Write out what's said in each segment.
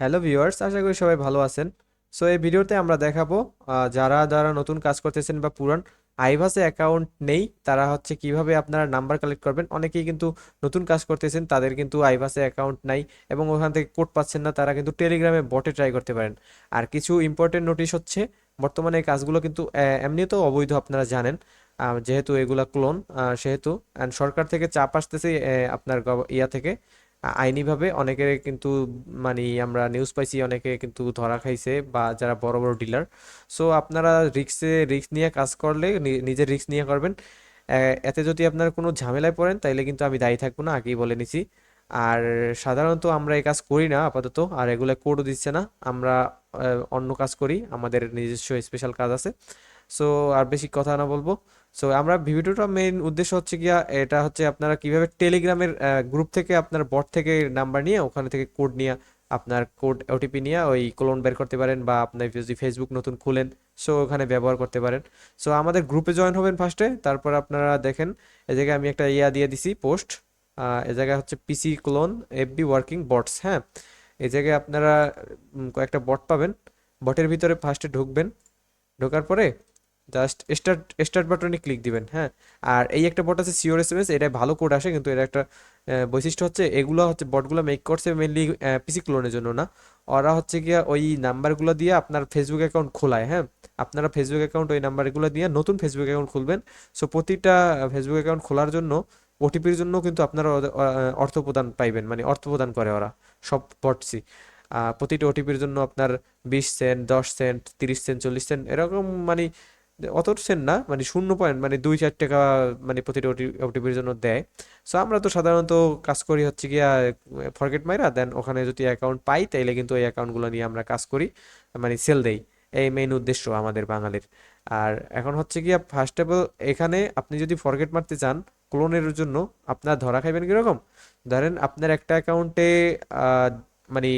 Hello viewers, আশা করি সবাই ভালো আছেন। সো, এই ভিডিওতে আমরা দেখাবো যারা যারা নতুন কাজ করতেছেন বা পুরান, আইভাসে অ্যাকাউন্ট নেই, তারা হচ্ছে কীভাবে আপনারা নাম্বার কালেক্ট করবেন? অনেকেই কিন্তু নতুন কাজ করতেছেন, তাদের কিন্তু আইভাসে অ্যাকাউন্ট নাই এবং ওখান থেকে কোড পাচ্ছেন না, তারা কিন্তু টেলিগ্রামে বটে ট্রাই করতে পারেন। আর কিছু ইম্পর্টেন্ট নোটিশ হচ্ছে, বর্তমানে এই কাজগুলো কিন্তু এমনিতেও অবৈধ আপনারা জানেন। যেহেতু এগুলা ক্লোন সেহেতু অ্যান্ড সরকার থেকে চাপ আসতেছে আপনার ইয়া থেকে। আইনিভাবে অনেকের কিন্তু মানে আমরা নিউজ পাইছি, অনেকে কিন্তু ধরা খাইছে বা যারা বড় বড় ডিলার সো আপনারা রিক্সে রিক্স নিয়ে কাজ করলে নিজের রিস্ক নিয়ে করবেন। এতে যদি আপনার কোনো ঝামেলায় পড়েন, তাইলে কিন্তু আমি দায়ী থাকব না, আগেই বলে নিছি। আর সাধারণত আমরা এই কাজ করি না আপাতত, আর এগুলো কোডও দিচ্ছে না। আমরা অন্য কাজ করি, আমাদের নিজস্ব স্পেশাল কাজ আছে। সো আর বেশি কথা না বলব। সো আমরা ভিডিওটা মেইন উদ্দেশ্য হচ্ছে গিয়া, এটা হচ্ছে আপনারা কীভাবে টেলিগ্রামের গ্রুপ থেকে আপনার বট থেকে নাম্বার নিয়ে ওখানে থেকে কোড নিয়ে আপনার কোড ওটিপি নিয়ে ওই ক্লোন বের করতে পারেন বা আপনার যদি ফেসবুক নতুন খুলেন সো ওখানে ব্যবহার করতে পারেন। সো আমাদের গ্রুপে জয়েন হবেন ফার্স্টে তারপর আপনারা দেখেন এই জায়গায় আমি একটা ইয়া দিয়ে দিছি পোস্ট এ জায়গায় হচ্ছে PC clone FB working bots হ্যাঁ? এই জায়গায় আপনারা কয়েকটা বট পাবেন বটের ভিতরে ফার্স্টে ঢুকবেন, ঢোকার পরে জাস্ট স্টার্ট স্টার্ট বাটনে ক্লিক দিবেন হ্যাঁ? আর এই একটা বট আছে সিওর এস এম এস এটা ভালো কোড আসে, কিন্তু এটা একটা বৈশিষ্ট্য হচ্ছে এগুলো হচ্ছে বটগুলো মেক করছে মেনলি পিসি ক্লোনের জন্য না। ওরা হচ্ছে গিয়ে ওই নাম্বারগুলো দিয়ে আপনার ফেসবুক অ্যাকাউন্ট খোলায় হ্যাঁ? আপনারা ফেসবুক অ্যাকাউন্ট ওই নাম্বারগুলো দিয়ে নতুন ফেসবুক অ্যাকাউন্ট খুলবেন। সো প্রতিটা ফেসবুক অ্যাকাউন্ট খোলার জন্য ওটিপির জন্য কিন্তু আপনারা অর্থ প্রদান পাইবেন মানে অর্থ প্রদান করে ওরা, সব বটসই প্রতিটা ওটিপির জন্য আপনার বিশ সেন্ট দশ সেন্ট তিরিশ সেন্ট চল্লিশ সেন্ট এরকম মানে অত সেন না মানে শূন্য পয়েন্ট মানে দুই চার টাকা মানে প্রতিটা ওটিপির জন্য দেয়। সো আমরা তো সাধারণত কাজ করি হচ্ছে গিয়া ফরগেট মাইরা দেন ওখানে যদি অ্যাকাউন্ট পাই, তাইলে কিন্তু এই অ্যাকাউন্টগুলো নিয়ে আমরা কাজ করি মানে সেল দেই। এই মেইন উদ্দেশ্য আমাদের বাঙালির। আর এখন হচ্ছে গিয়া ফার্স্ট অফ অল এখানে আপনি যদি ফরগেট মারতে চান ক্লোনের জন্য, আপনার ধরা খাইবেন কীরকম? ধরেন আপনার একটা অ্যাকাউন্টে মানে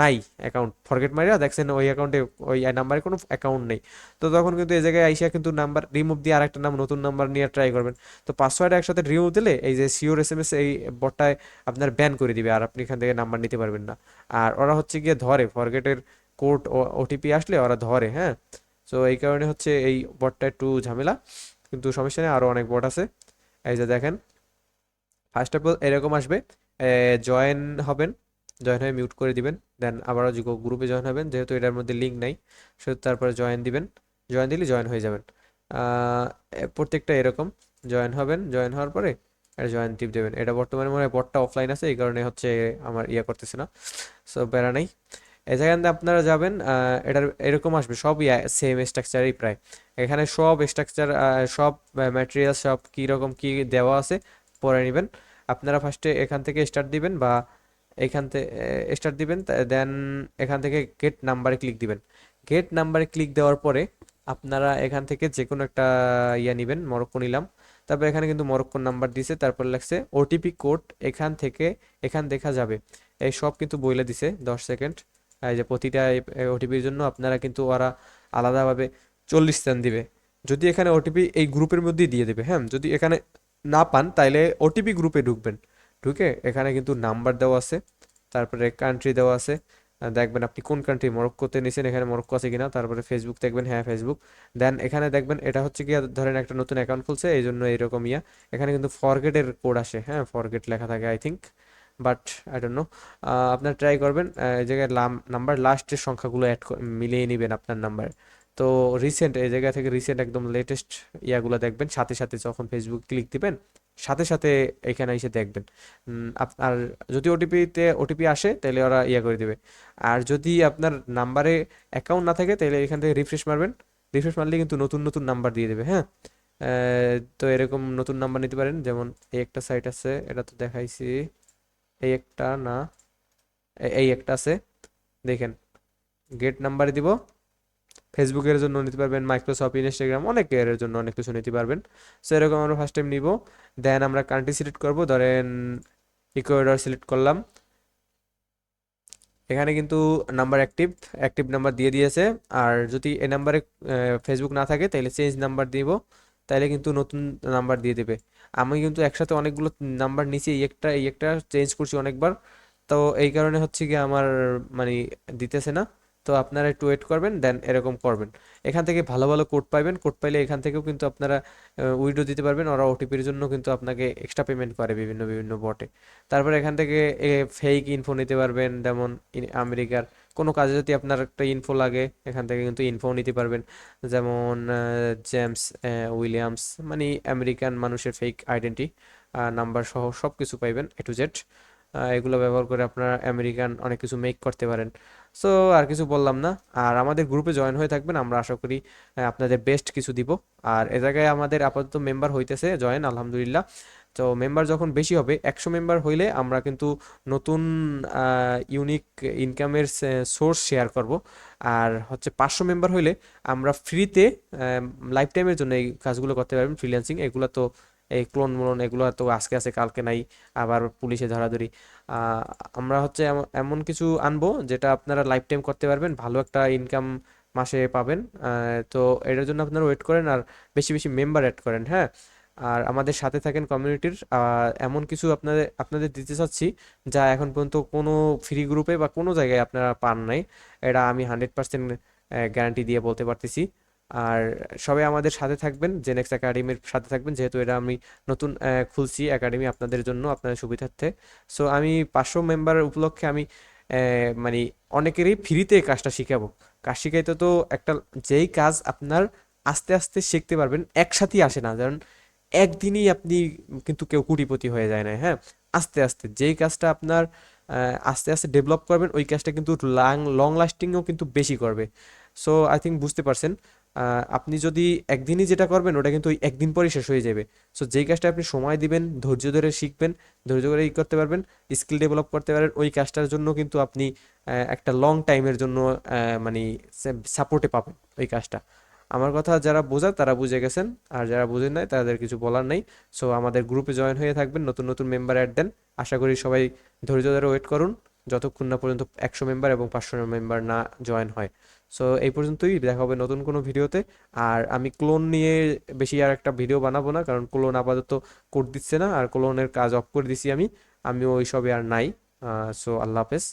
নাই অ্যাকাউন্ট ফরগেট মারিয়া দেখছেন ওই অ্যাকাউন্টে ওই নাম্বারে কোনো অ্যাকাউন্ট নেই। তো তখন কিন্তু এই জায়গায় আইসা কিন্তু নাম্বার রিমুভ দিয়ে আরেকটা নাম, নতুন নাম্বার নিয়ে ট্রাই করবেন। তো পাসওয়ার্ড একসাথে রিমুভ দিলে এই যে সিওর এস এম এস এই বটটায় আপনার ব্যান করে দিবে আর আপনি এখান থেকে নাম্বার নিতে পারবেন না। আর ওরা হচ্ছে গিয়ে ধরে ফরগেটের কোড ওটিপি আসলে ওরা ধরে হ্যাঁ? তো এই কারণে হচ্ছে এই বটটা একটু ঝামেলা। কিন্তু সমস্যা নেই আরও অনেক বট আছে। এই যে দেখেন ফার্স্ট অফ অল এরকম আসবে জয়েন হবেন। জয়েন হয়ে মিউট করে দিবেন। দেন আবারও যুগ গ্রুপে জয়েন হবেন, যেহেতু এটার মধ্যে লিঙ্ক নাই, সেহেতু তারপরে জয়েন দিবেন। জয়েন দিলে জয়েন হয়ে যাবেন। প্রত্যেকটা এরকম জয়েন হবেন জয়েন হওয়ার পরে এটা জয়েন টিপ দেবেন। এটা বর্তমানে মনে হয় বটটা অফলাইন আছে, এই কারণে হচ্ছে আমার ইয়ে করতেছে না। সো বেড়া নাই। জায়গাতে আপনারা যাবেন এটার এরকম আসবে, সব ইয়া সেম স্ট্রাকচারই প্রায়। এখানে সব স্ট্রাকচার সব ম্যাটেরিয়াল সব কী রকম কী দেওয়া আছে পরে নেবেন। আপনারা ফার্স্টে এখান থেকে স্টার্ট দিবেন বা এখান থেকে স্টার্ট দিবেন দেন এখান থেকে গেট নাম্বারে ক্লিক দিবেন। গেট নাম্বারে ক্লিক দেওয়ার পরে আপনারা এখান থেকে যে কোনো একটা ইয়া নেবেন, মরক্কো নিলাম। তারপর এখানে কিন্তু মরক্কোর নাম্বার দিছে, তারপর লাগছে ওটিপি কোড এখান থেকে এখান দেখা যাবে। এই সব কিন্তু বইলে দিছে, দশ সেকেন্ড এই যে প্রতিটা ওটিপির জন্য আপনারা কিন্তু ওরা আলাদাভাবে চল্লিশ সেন্ট দিবে। যদি এখানে ওটিপি এই গ্রুপের মধ্যেই দিয়ে দেবে হ্যাঁ? যদি এখানে না পান, তাইলে ওটিপি গ্রুপে ঢুকবেন। ঢুকে এখানে কিন্তু নাম্বার দেওয়া আছে, তারপরে কান্ট্রি দেওয়া আছে। দেখবেন আপনি কোন কান্ট্রি মরক্কোতে নিছেন, এখানে মরক্কো আছে কিনা, তারপরে ফেসবুক দেখবেন হ্যাঁ ফেসবুক দেন এখানে দেখবেন, এটা হচ্ছে কি ধরেন একটা নতুন অ্যাকাউন্ট খুলছে এই জন্য এরকম ইয়া। এখানে কিন্তু ফরগেটের কোড আসে হ্যাঁ ফরগেট লেখা থাকে I think but I don't know আপনার ট্রাই করবেন এই জায়গায় নাম্বার লাস্টের সংখ্যাগুলো অ্যাড মিলিয়ে নেবেন আপনার নাম্বার। তো রিসেন্ট এই জায়গা থেকে রিসেন্ট একদম লেটেস্ট ইয়াগুলো দেখবেন, সাথে সাথে যখন ফেসবুক ক্লিক দিবেন সাথে সাথে এখানে এসে দেখবেন। উম, আপ- আর যদি ওটিপিতে ওটিপি আসে তাহলে ওরা ইয়া করে দেবে। আর যদি আপনার নাম্বারে অ্যাকাউন্ট না থাকে তাহলে এখান থেকে রিফ্রেশ মারবেন। রিফ্রেশ মারলে কিন্তু নতুন নতুন নাম্বার দিয়ে দেবে হ্যাঁ? তো এরকম নতুন নাম্বার নিতে পারেন যেমন এই একটা সাইট আছে এটা তো দেখাইছি। এই একটা না এই একটা আছে। দেখেন গেট নাম্বার দিব। ফেসবুকের জন্য নিতে পারবেন মাইক্রোসফট ইনস্টাগ্রাম অনেক এর জন্য অনেক কিছু নিতে পারবেন। সো এরকম আমরা ফার্স্ট টাইম নিব। দেন আমরা কান্ট্রি সিলেক্ট করব, ধরেন ইকুয়েডর সিলেক্ট করলাম। এখানে কিন্তু নাম্বার অ্যাক্টিভ অ্যাক্টিভ নাম্বার দিয়ে দিয়েছে। আর যদি এই নাম্বারে ফেসবুক না থাকে, তাহলে চেঞ্জ নাম্বার দিব। তাহলে কিন্তু নতুন নাম্বার দিয়ে দেবে। আমি কিন্তু একসাথে অনেকগুলো নাম্বার নিচে এই একটা এই একটা চেঞ্জ করছি অনেকবার। তো এই কারণে হচ্ছে কি আমার মানে দিতেছে না। তো আপনারা একটু ওয়েট করবেন দেন এরকম করবেন। এখান থেকে ভালো ভালো কোড পাইবেন। কোড পাইলে এখান থেকেও কিন্তু আপনারা উইডো দিতে পারবেন। ওরা ওটিপির জন্য কিন্তু আপনাকে এক্সট্রা পেমেন্ট করে বিভিন্ন বিভিন্ন বটে তারপর এখান থেকে ফেক ইনফো নিতে পারবেন। যেমন আমেরিকার কোনো কাজে যদি আপনার একটা ইনফো লাগে, এখান থেকে কিন্তু ইনফো নিতে পারবেন। যেমন জেমস উইলিয়ামস মানে আমেরিকান মানুষের ফেক আইডেন্টি নাম্বার সহ সব কিছু পাইবেন এ টু জেড এগুলো ব্যবহার করে আপনারা আমেরিকান অনেক কিছু মেক করতে পারেন। সো আর কিছু বললাম না। আর আমাদের গ্রুপে জয়েন হয়ে থাকবেন, আমরা আশা করি আপনাদের বেস্ট কিছু দিব। আর এ জায়গায় আমাদের আপাতত মেম্বার হইতেছে জয়েন আলহামদুলিল্লাহ। তো মেম্বার যখন বেশি হবে, একশো মেম্বার হইলে আমরা কিন্তু নতুন ইউনিক ইনকামের সোর্স শেয়ার করব। আর হচ্ছে পাঁচশো মেম্বার হইলে আমরা ফ্রিতে লাইফ টাইমের জন্য এই কাজগুলো করতে পারবেন ফ্রিল্যান্সিং এগুলো তো এই ক্লোন মোলন এগুলো তো আজকে আছে, কালকে নাই, আবার পুলিশে ধরাধরি। আমরা হচ্ছে এম- এমন কিছু আনব যেটা আপনারা লাইফ টাইম করতে পারবেন, ভালো একটা ইনকাম মাসে পাবেন। তো এটার জন্য আপনারা ওয়েট করেন আর বেশি বেশি মেম্বার অ্যাড করেন হ্যাঁ? আর আমাদের সাথে থাকেন কমিউনিটির এমন কিছু আপনাদের আপনাদের দিতে চাচ্ছি যা এখন পর্যন্ত কোনো ফ্রি গ্রুপে বা কোনো জায়গায় আপনারা পান নাই। এটা আমি হান্ড্রেড পার্সেন্ট গ্যারান্টি দিয়ে বলতে পারতেছি। আর সবাই আমাদের সাথে থাকবেন জেনেক্স একাডেমির সাথে থাকবেন, যেহেতু এটা আমি নতুন খুলছি একাডেমি আপনাদের জন্য, আপনাদের সুবিধার্থে। সো আমি পাঁচশো মেম্বার উপলক্ষে আমি মানে অনেকেরই ফ্রিতে কাজটা শিখাবো। কাজ শিখাইতে তো একটা, যেই কাজ আপনার আস্তে আস্তে শিখতে পারবেন, একসাথেই আসে না। কারণ একদিনই আপনি কিন্তু কেউ কোটিপতি হয়ে যায় না হ্যাঁ? আস্তে আস্তে, যেই কাজটা আপনার আস্তে আস্তে ডেভেলপ করবেন, ওই কাজটা কিন্তু লং লং লাস্টিংও কিন্তু বেশি করবে। সো আই থিঙ্ক বুঝতে পারছেন। আপনি যদি একদিনই যেটা করবেন, ওটা কিন্তু ওই একদিন পরেই শেষ হয়ে যাবে। সো যেই কাজটা আপনি সময় দিবেন, ধৈর্য ধরে শিখবেন, ধৈর্য ধরে ই করতে পারবেন স্কিল ডেভেলপ করতে পারেন, ওই কাজটার জন্য কিন্তু আপনি একটা লং টাইমের জন্য মানে সাপোর্টে পাবেন ওই কাজটা। আমার কথা যারা বোঝার তারা বুঝে গেছেন। আর যারা বুঝেন নাই, তাদের কিছু বলার নাই। সো আমাদের গ্রুপে জয়েন হয়ে থাকবেন, নতুন নতুন মেম্বার অ্যাড দেন। আশা করি সবাই ধৈর্য ধরে ওয়েট করুন। যতক্ষণ না পর্যন্ত একশো মেম্বার এবং পাঁচশো মেম্বার না জয়েন হয়। সো এই পর্যন্তই। দেখা হবে নতুন কোনো ভিডিওতে। আর আমি ক্লোন নিয়ে বেশি আর একটা ভিডিও বানাবো না, কারণ ক্লোন আপাতত কোড দিচ্ছে না। আর ক্লোনের কাজ অফ করে দিছি আমি। আমি ওই সবে আর নাই। সো আল্লাহ হাফেজ।